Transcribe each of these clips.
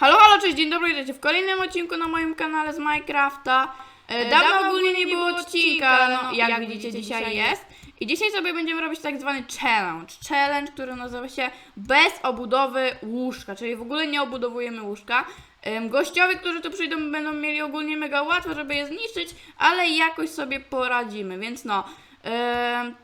Halo, halo, cześć, dzień dobry, witajcie w kolejnym odcinku na moim kanale z Minecrafta. E, Dawno ogólnie nie było odcinka, ale no, jak widzicie dzisiaj jest. I dzisiaj sobie będziemy robić tak zwany challenge. Challenge, który nazywa się bez obudowy łóżka, czyli w ogóle nie obudowujemy łóżka. Gościowie, którzy tu przyjdą, będą mieli ogólnie mega łatwo, żeby je zniszczyć, ale jakoś sobie poradzimy, więc no.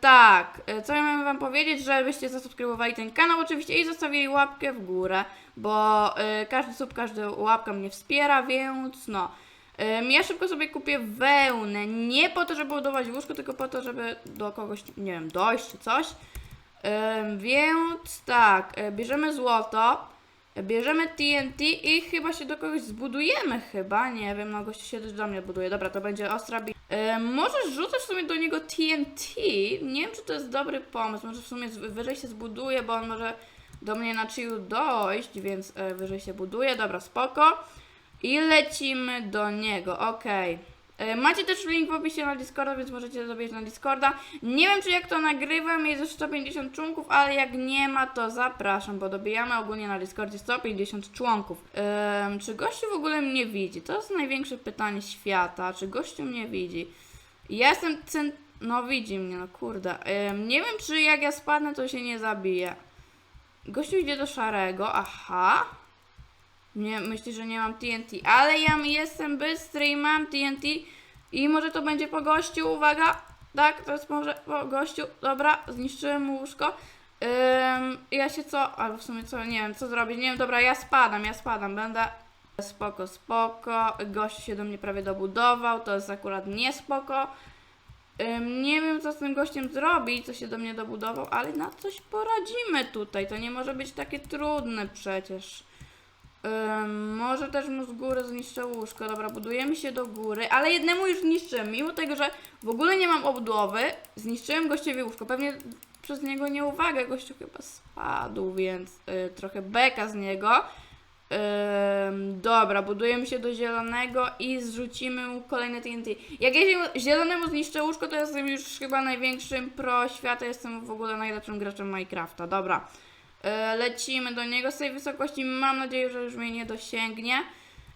Tak, e, co ja miałem wam powiedzieć, żebyście zasubskrybowali ten kanał oczywiście i zostawili łapkę w górę, bo e, każdy sub, każda łapka mnie wspiera, więc no. Em, ja szybko sobie kupię wełnę, nie po to, żeby budować łóżko, tylko po to, żeby do kogoś, nie wiem, dojść czy coś. Więc tak, e, bierzemy złoto, bierzemy TNT i chyba się do kogoś zbudujemy chyba, nie wiem, no gościu się też do mnie buduje. Dobra, to będzie ostra bi- e, Możesz rzucać w sumie do niego TNT, nie wiem czy to jest dobry pomysł, może w sumie wyżej się zbuduje, bo on może do mnie na chillu dojść, więc e, wyżej się buduje, dobra, spoko. I lecimy do niego, okej. E, Macie też link w opisie na Discorda, więc możecie zrobić na Discorda. Nie wiem, czy jak to nagrywam, jest już 150 członków, ale jak nie ma, to zapraszam, bo dobijamy ogólnie na Discordzie 150 członków. Czy gościu w ogóle mnie widzi? To jest największe pytanie świata. Czy gościu mnie widzi? Ja jestem cen... No widzi mnie, no kurde. Nie wiem, czy jak ja spadnę, to się nie zabije. Gościu idzie do szarego, aha. Nie, myślę, że nie mam TNT, ale ja jestem bystry i mam TNT i może to będzie po gościu, uwaga, tak, jest może po gościu, dobra, zniszczyłem mu łóżko. Ym, ja się co, albo w sumie co, nie wiem, co zrobić, nie wiem, dobra, ja spadam, ja spadam, będę. Spoko, spoko, gościu się do mnie prawie dobudował, to jest akurat nie spoko. Ym, nie wiem, co z tym gościem zrobić, co się do mnie dobudował, ale na coś poradzimy tutaj, to nie może być takie trudne przecież. Może też mu z góry zniszczę łóżko. Dobra, budujemy się do góry, ale jednemu już zniszczyłem. Mimo tego, że w ogóle nie mam obudowy, zniszczyłem gościowi łóżko. Pewnie przez niego nieuwagę gościu chyba spadł, więc y, trochę beka z niego. Dobra, budujemy się do zielonego i zrzucimy mu kolejne TNT. Jak ja ziel- zielonemu zniszczę łóżko, to jestem już chyba największym pro świata. Jestem w ogóle najlepszym graczem Minecrafta. Dobra. E, Lecimy do niego z tej wysokości. Mam nadzieję, że już mnie nie dosięgnie.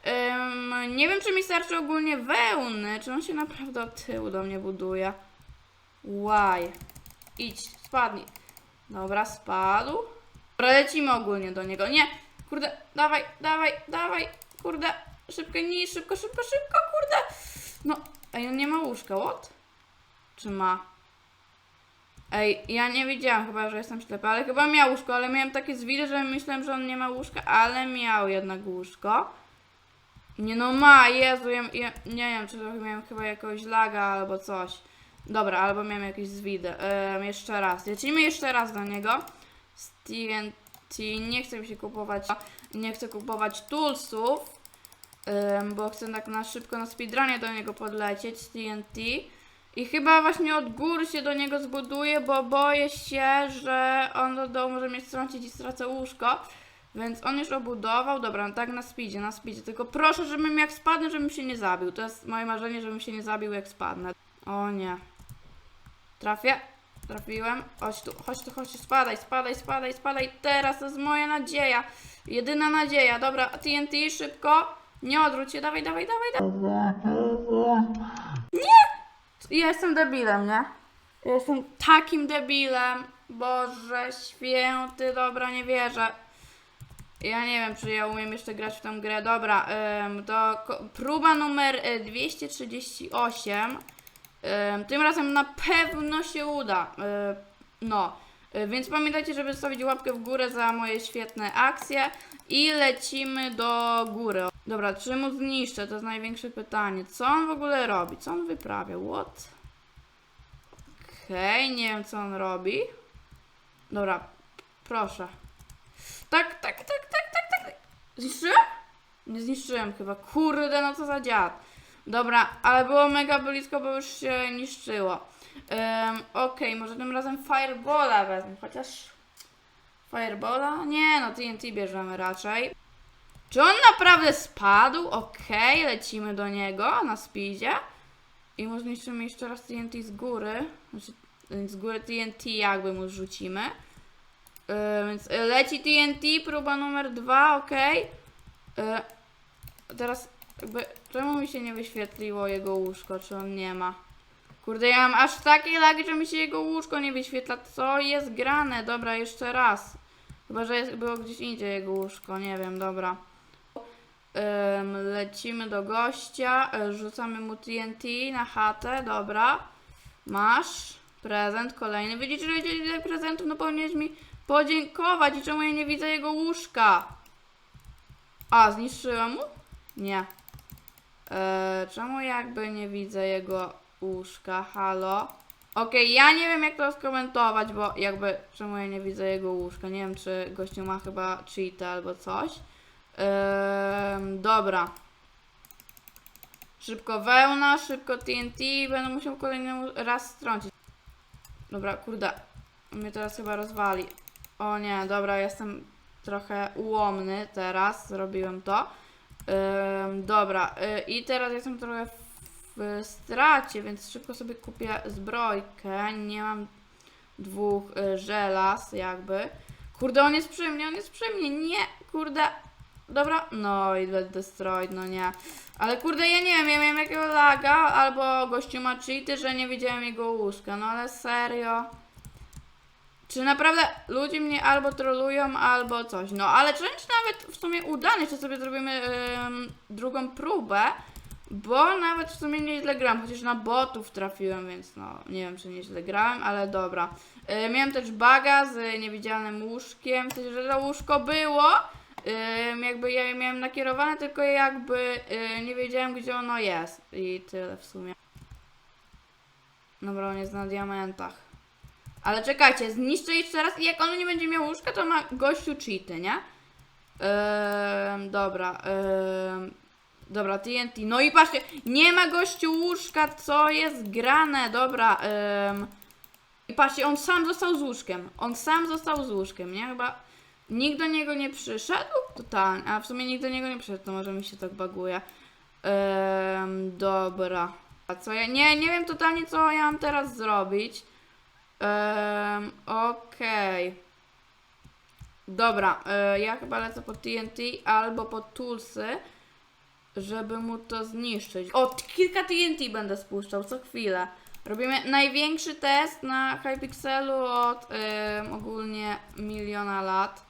Em, nie wiem, czy mi starczy ogólnie wełny. Czy on się naprawdę od tyłu do mnie buduje? Łaj. Idź, spadnij. Dobra, spadł. Lecimy ogólnie do niego. Nie, kurde, dawaj, dawaj, dawaj. Kurde, szybko, nie, szybko, szybko, szybko, kurde. No, ej, on nie ma łóżka, what? Czy ma? Ej, ja nie wiedziałam chyba, że jestem ślepy, ale chyba miał łóżko, ale miałem takie zwidy, że myślałem, że on nie ma łóżka, ale miał jednak łóżko. Nie no ma, Jezu, ja, ja nie wiem, czy trochę miałem chyba jakiegoś laga albo coś. Dobra, albo miałem jakieś zwidy. Ehm, jeszcze raz, lecimy jeszcze raz do niego. Z TNT, nie chcę mi się kupować, nie chcę kupować toolsów, em, bo chcę tak na szybko na speedrunie do niego podlecieć TNT. I chyba właśnie od góry się do niego zbuduję, bo boję się, że on do dołu może mnie strącić i stracę łóżko. Więc on już obudował. Dobra, no tak na speedzie, na speedzie. Tylko proszę, żebym jak spadnę, żebym się nie zabił. To jest moje marzenie, żebym się nie zabił jak spadnę. O nie. Trafię. Trafiłem. Chodź tu, chodź tu, chodź tu. Spadaj, spadaj, spadaj, spadaj. Teraz to jest moja nadzieja. Jedyna nadzieja. Dobra, TNT szybko. Nie odwróć się. Dawaj, dawaj, dawaj, dawaj. Ja jestem debilem, nie? Ja jestem takim debilem. Boże święty, dobra, nie wierzę. Ja nie wiem, czy ja umiem jeszcze grać w tę grę. Dobra, ym, to próba numer y, 238. Ym, tym razem na pewno się uda. Y, no, Y, więc pamiętajcie, żeby zostawić łapkę w górę za moje świetne akcje. I lecimy do góry. Dobra, czy mu zniszczę? To jest największe pytanie. Co on w ogóle robi? Co on wyprawia? What? Okej, nie wiem co on robi. Dobra, proszę. Tak, tak, tak, tak, tak, tak. Zniszczyłem? Nie zniszczyłem chyba. Kurde, no co za dziad. Dobra, ale było mega blisko, bo już się niszczyło. Um, Okej, może tym razem Firebola wezmę, chociaż... Firebola? Nie, no TNT bierzemy raczej. Czy on naprawdę spadł? Okej, lecimy do niego na speedzie. I może zniszczymy jeszcze raz TNT z góry. Znaczy, z góry TNT jakby mu zrzucimy. Yy, więc y, leci TNT, próba numer dwa, ok. E, teraz jakby, czemu mi się nie wyświetliło jego łóżko, czy on nie ma? Kurde, ja mam aż takie lagi, że mi się jego łóżko nie wyświetla. Co jest grane? Dobra, jeszcze raz. Chyba, że jest, było gdzieś indziej jego łóżko, nie wiem, dobra. Lecimy do gościa, y, rzucamy mu TNT na chatę, dobra. Masz prezent kolejny. Widzicie, że widzicie ile prezentów? No powinieneś mi podziękować. I czemu ja nie widzę jego łóżka? A, zniszczyłem mu? Nie. E, czemu jakby nie widzę jego łóżka? Halo? Okej, ja nie wiem jak to skomentować, bo jakby czemu ja nie widzę jego łóżka? Nie wiem, czy gościu ma chyba cheaty albo coś. Ehm, dobra. Szybko wełna, szybko TNT. Będę musiał kolejny raz strącić. Dobra, kurde. Mnie teraz chyba rozwali. O nie, dobra, jestem trochę ułomny teraz. Zrobiłem to. Ym, dobra, y, i teraz jestem trochę w, w stracie, więc szybko sobie kupię zbrojkę. Nie mam dwóch y, żelaz, jakby. Kurde, on jest przy mnie, on jest przy mnie. Nie, kurde. Dobra, no i destroyed, no nie. Ale kurde, ja nie wiem, ja miałem jakiego laga, albo gościu ma cheaty, że nie widziałem jego łóżka. No ale serio. Czy naprawdę ludzie mnie albo trolują, albo coś. No, ale challenge nawet w sumie udany, czy sobie zrobimy drugą próbę, bo nawet w sumie nieźle gram, chociaż na botów trafiłem, więc no, nie wiem, czy nieźle grałem, ale dobra. Y, miałem też baga z niewidzialnym łóżkiem, w sensie, że to łóżko było, jakby ja je miałem nakierowane, tylko jakby y, nie wiedziałem, gdzie ono jest. I tyle w sumie. Dobra, on jest na diamentach. Ale czekajcie, zniszczę jeszcze raz i jak on nie będzie miał łóżka, to ma gościu cheaty, nie? Ehm, dobra, ehm, dobra, TNT. No i patrzcie, nie ma gościu łóżka, co jest grane, dobra. ehm. I patrzcie, on sam został z łóżkiem. On sam został z łóżkiem, nie? Chyba nikt do niego nie przyszedł? Totalnie. A w sumie nikt do niego nie przyszedł, to może mi się tak baguje. Ehm, dobra. A co ja. Nie, nie wiem totalnie, co ja mam teraz zrobić. Um, Okej. Dobra, e, ja chyba lecę po TNT albo po Toolsy, żeby mu to zniszczyć. O, kilka TNT będę spuszczał co chwilę. Robimy największy test na Hypixelu od ogólnie miliona lat.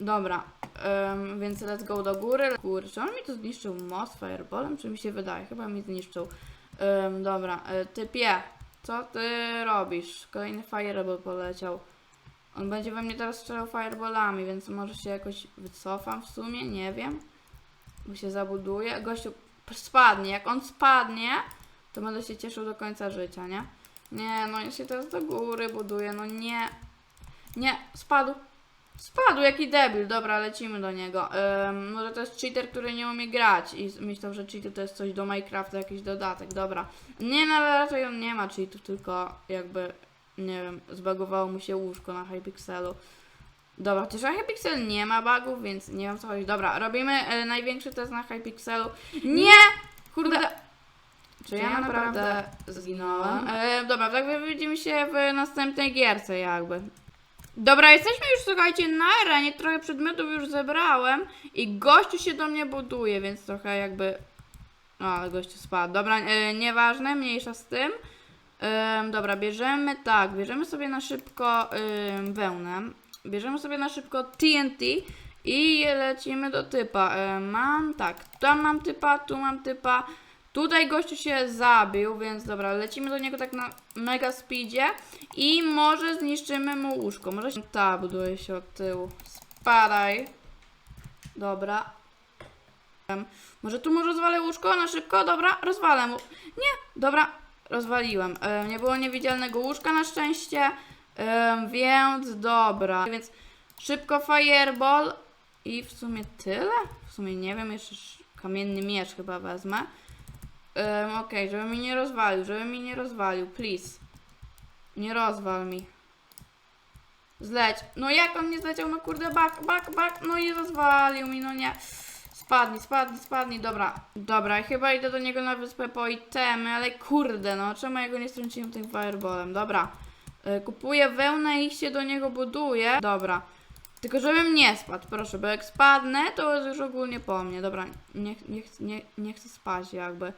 Dobra, em, więc let's go do góry. Kurczę, on mi to zniszczył most fireballem, czy mi się wydaje? Chyba mi zniszczył. Em, dobra, e, typie, co ty robisz? Kolejny fireball poleciał. On będzie we mnie teraz strzelał fireballami, więc może się jakoś wycofam w sumie, nie wiem. Bo się zabuduje. Gościu spadnie. Jak on spadnie, to będę się cieszył do końca życia, nie? Nie, no ja się teraz do góry buduje, no nie. Nie, spadł. Spadł, jaki debil. Dobra, lecimy do niego. Ym, może to jest cheater, który nie umie grać i myślał, że cheater to jest coś do Minecrafta, jakiś dodatek. Dobra. Nie, no ale raczej on nie ma cheatów, tylko jakby, nie wiem, zbagowało mu się łóżko na Hypixelu. Dobra, chociaż na Hypixel nie ma bugów, więc nie wiem co chodzi. Dobra, robimy e, największy test na Hypixelu. Nie! Kurde! Czy ja naprawdę zginąłem? E, dobra, tak widzimy się w następnej gierce jakby. Dobra, jesteśmy już, słuchajcie, na arenie, trochę przedmiotów już zebrałem i gościu się do mnie buduje, więc trochę jakby... O, ale gościu spadł. Dobra, e, nieważne, mniejsza z tym. Em, dobra, bierzemy tak, bierzemy sobie na szybko ym, wełnę, bierzemy sobie na szybko TNT i lecimy do typa. Em, mam tak, tam mam typa, tu mam typa. Tutaj gościu się zabił, więc dobra, lecimy do niego tak na mega speedzie i może zniszczymy mu łóżko. Może się ta buduje się od tyłu. Spadaj. Dobra. Może tu mu rozwalę łóżko na szybko? Dobra, rozwalę mu. Nie, dobra, rozwaliłem. Em, nie było niewidzialnego łóżka na szczęście, więc dobra. Więc szybko fireball i w sumie tyle? W sumie nie wiem, jeszcze sz- kamienny miecz chyba wezmę. Um, Okej, żeby mi nie rozwalił, żeby mi nie rozwalił, please. Nie rozwal mi. Zleć. No jak on nie zleciał? No kurde, bak, bak, bak. No i rozwalił mi, no nie. Spadnij, spadnij, spadnij. Dobra, dobra, chyba idę do niego na wyspę po itemy, ale kurde, no czemu ja go nie strąciłem tym fireballem? Dobra. Y, Kupuję wełnę i się do niego buduję. Dobra. Tylko żebym nie spadł, proszę, bo jak spadnę, to jest już ogólnie po mnie. Dobra, nie, nie, nie, nie chcę spać jakby.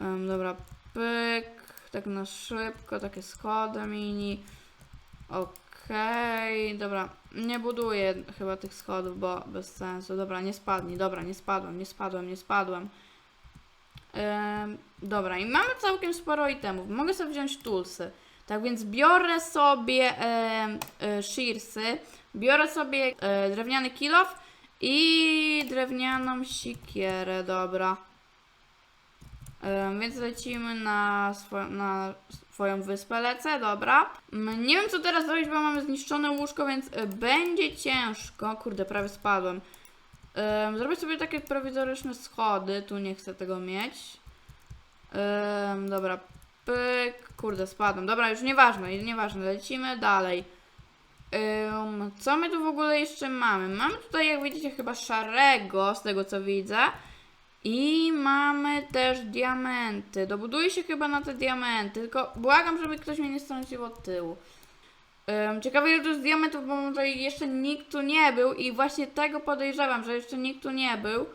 Em, dobra, pyk, tak na szybko, takie schody mini. Okej, dobra, nie buduję chyba tych schodów, bo bez sensu. Dobra, nie spadnij, dobra, nie spadłem, nie spadłem, nie spadłem. Em, dobra, i mamy całkiem sporo itemów. Mogę sobie wziąć toolsy. Tak więc biorę sobie em, e, shearsy, biorę sobie e, drewniany kilof i drewnianą sikierę, dobra. Więc lecimy na, swo- na swoją wyspę, lecę, dobra. Mm, Nie wiem co teraz zrobić, bo mamy zniszczone łóżko, więc e, będzie ciężko. Kurde, prawie spadłem. Em, zrobię sobie takie prowizoryczne schody, tu nie chcę tego mieć. Dobra, pyk, kurde, spadłem. Dobra, już nieważne, nieważne, lecimy dalej. Co my tu w ogóle jeszcze mamy? Mamy tutaj, jak widzicie, chyba szarego, z tego co widzę. I mamy też diamenty. Dobuduję się chyba na te diamenty, tylko błagam, żeby ktoś mnie nie strącił od tyłu. Ym, ciekawe, ile tu jest diamentów, bo może jeszcze nikt tu nie był i właśnie tego podejrzewam, że jeszcze nikt tu nie był.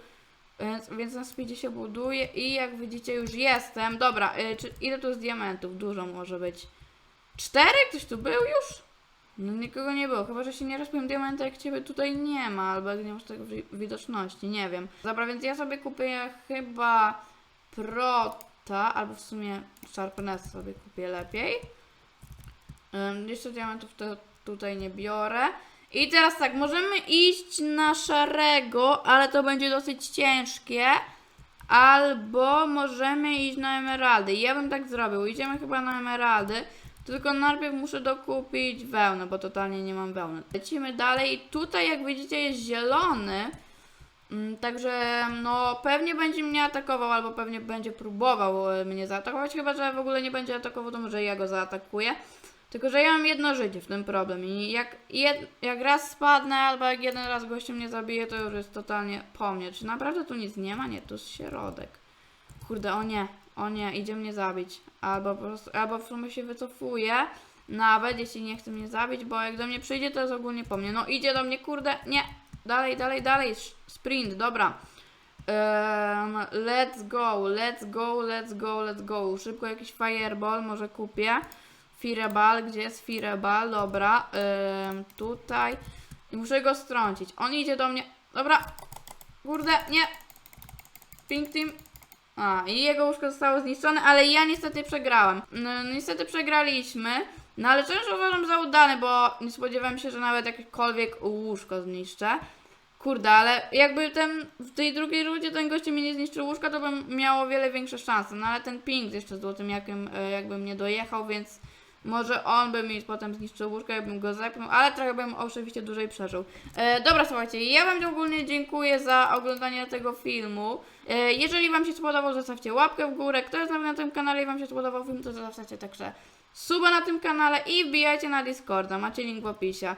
Więc, więc na speedzie się buduje i jak widzicie już jestem. Dobra, y, czy, ile tu jest diamentów? Dużo może być. Cztery? Ktoś tu był już? No nikogo nie było, chyba że się nie rozpiłem diamenty, jak ciebie tutaj nie ma, albo jak nie masz wi- widoczności, nie wiem. Dobra, więc ja sobie kupię chyba Prota, albo w sumie Sharpness sobie kupię lepiej. Ym, jeszcze diamentów to tutaj nie biorę. I teraz tak, możemy iść na szarego, ale to będzie dosyć ciężkie. Albo możemy iść na emeraldy. Ja bym tak zrobił. Idziemy chyba na emeraldy. Tylko najpierw muszę dokupić wełnę, bo totalnie nie mam wełny. Lecimy dalej. Tutaj, jak widzicie, jest zielony. Mm, Także no pewnie będzie mnie atakował, albo pewnie będzie próbował e, mnie zaatakować. Chyba, że w ogóle nie będzie atakował, to może ja go zaatakuję. Tylko, że ja mam jedno życie w tym problem i jak, jed, jak raz spadnę, albo jak jeden raz gościu mnie zabije, to już jest totalnie po mnie. Czy naprawdę tu nic nie ma? Nie, tu jest środek. Kurde, o nie, o nie, idzie mnie zabić. Albo po prostu, albo w sumie się wycofuje, nawet jeśli nie chce mnie zabić, bo jak do mnie przyjdzie, to jest ogólnie po mnie. No idzie do mnie, kurde, nie, dalej, dalej, dalej, sprint, dobra. Em, let's go, let's go, let's go, let's go. Szybko jakiś fireball może kupię. Fireball, gdzie jest Fireball? Dobra, em, tutaj. I muszę go strącić. On idzie do mnie. Dobra. Kurde, nie. Pink Team. A, i jego łóżko zostało zniszczone, ale ja niestety przegrałem. No, niestety przegraliśmy. No ale często uważam za udane, bo nie spodziewałem się, że nawet jakiekolwiek łóżko zniszczę. Kurde, ale jakby ten w tej drugiej rundzie ten gościu mi nie zniszczył łóżka, to bym miał o wiele większe szanse. No ale ten ping jeszcze złotym jakim, e, jakbym nie dojechał, więc może on by mi potem zniszczył łóżko, jakbym go zepnął, ale trochę bym oczywiście dłużej przeżył. E, dobra, słuchajcie, ja Wam ogólnie dziękuję za oglądanie tego filmu. E, jeżeli Wam się spodobał, zostawcie łapkę w górę. Kto jest nowy na tym kanale i Wam się spodobał film, to zostawcie także suba na tym kanale i wbijajcie na Discorda, macie link w opisie.